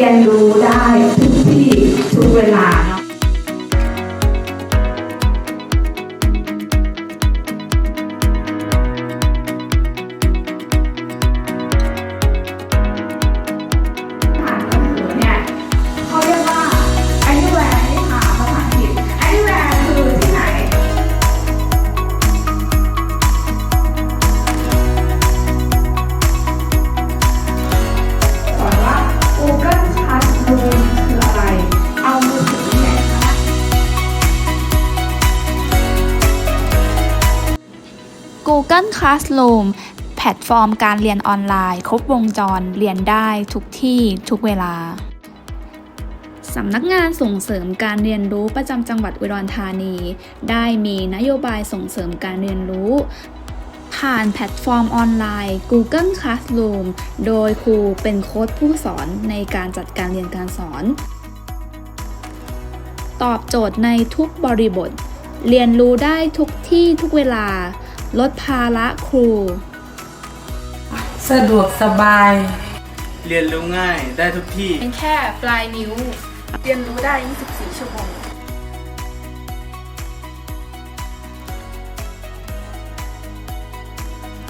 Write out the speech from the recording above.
รียนรู้ได้ทุกที่ทุกเวลา Google Classroom แพลตฟอร์มการเรียนออนไลน์ ครบวงจรเรียนได้ทุกที่ทุกเวลาสำนักงานส่งเสริมการเรียนรู้ประจำจังหวัดอุดรธานี ได้มีนโยบายส่งเสริมการเรียนรู้ ผ่านแพลตฟอร์มออนไลน์ Google Classroom โดยครูเป็นโค้ดผู้สอนในการจัดการเรียนการสอน ตอบโจทย์ในทุกบริบท เรียนรู้ได้ทุกที่ทุกเวลา ลดภาระครู สะดวกสบาย เรียนรู้ง่ายได้ทุกที่ เป็นแค่ปลายนิ้ว เรียนรู้ได้ 24 ชั่วโมง